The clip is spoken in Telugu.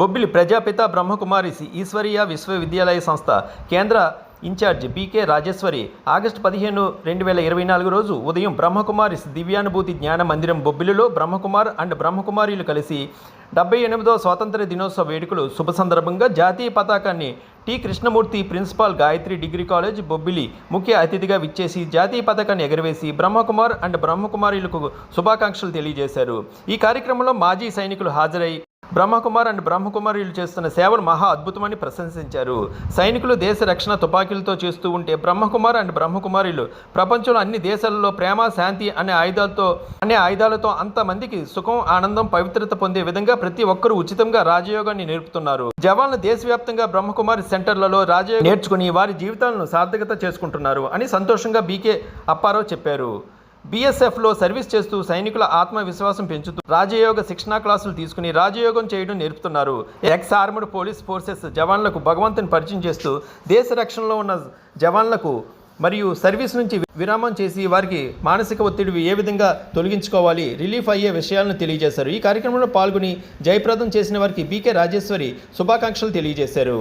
బొబ్బిలి ప్రజాపిత బ్రహ్మకుమారి ఈశ్వరీయ విశ్వవిద్యాలయ సంస్థ కేంద్ర ఇన్ఛార్జ్ బీకే రాజేశ్వరి ఆగస్టు పదిహేను రెండు వేల ఇరవై నాలుగు రోజు ఉదయం బ్రహ్మకుమారిస్ దివ్యానుభూతి జ్ఞాన మందిరం బొబ్బిలిలో బ్రహ్మకుమార్ అండ్ బ్రహ్మకుమారిలు కలిసి డెబ్బై ఎనిమిదవ స్వాతంత్ర దినోత్సవ వేడుకలు శుభ సందర్భంగా జాతీయ పతాకాన్ని T. Krishnamurthy principal Gayatri degree college Bobbili ముఖ్య అతిథిగా విచ్చేసి జాతీయ పతాకాన్ని ఎగరవేసి బ్రహ్మకుమార్ అండ్ బ్రహ్మకుమారిలకు శుభాకాంక్షలు తెలియజేశారు. ఈ కార్యక్రమంలో మాజీ సైనికులు హాజరై బ్రహ్మకుమార్ అండ్ బ్రహ్మకుమారీలు చేస్తున్న సేవలు మహా అద్భుతమని ప్రశంసించారు. సైనికులు దేశ రక్షణ తుపాకీలతో చేస్తూ ఉంటే బ్రహ్మకుమార్ అండ్ బ్రహ్మకుమారీలు ప్రపంచంలో అన్ని దేశాలలో ప్రేమ శాంతి అనే ఆయుధాలతో అనే ఆయుధాలతో అంతమందికి సుఖం ఆనందం పవిత్రత పొందే విధంగా ప్రతి ఒక్కరూ ఉచితంగా రాజయోగాన్ని నేర్పుతున్నారు. జవాన్లు దేశవ్యాప్తంగా బ్రహ్మకుమారి సెంటర్లలో రాజయోగం నేర్చుకుని వారి జీవితాలను సార్థకత చేసుకుంటున్నారు అని సంతోషంగా బీకే అప్పారావు చెప్పారు. బీఎస్ఎఫ్లో సర్వీస్ చేస్తూ సైనికుల ఆత్మవిశ్వాసం పెంచుతూ రాజయోగ శిక్షణా క్లాసులు తీసుకుని రాజయోగం చేయడం నేర్పుతున్నారు. ఎక్స్ ఆర్మడ్ పోలీస్ ఫోర్సెస్ జవాన్లకు భగవంతుని పరిచయం చేస్తూ దేశ రక్షణలో ఉన్న జవాన్లకు మరియు సర్వీస్ నుంచి విరామం చేసి వారికి మానసిక ఒత్తిడి ఏ విధంగా తొలగించుకోవాలి రిలీఫ్ అయ్యే విషయాలను తెలియజేశారు. ఈ కార్యక్రమంలో పాల్గొని జయప్రదం చేసిన వారికి బీకే రాజేశ్వరి శుభాకాంక్షలు తెలియజేశారు.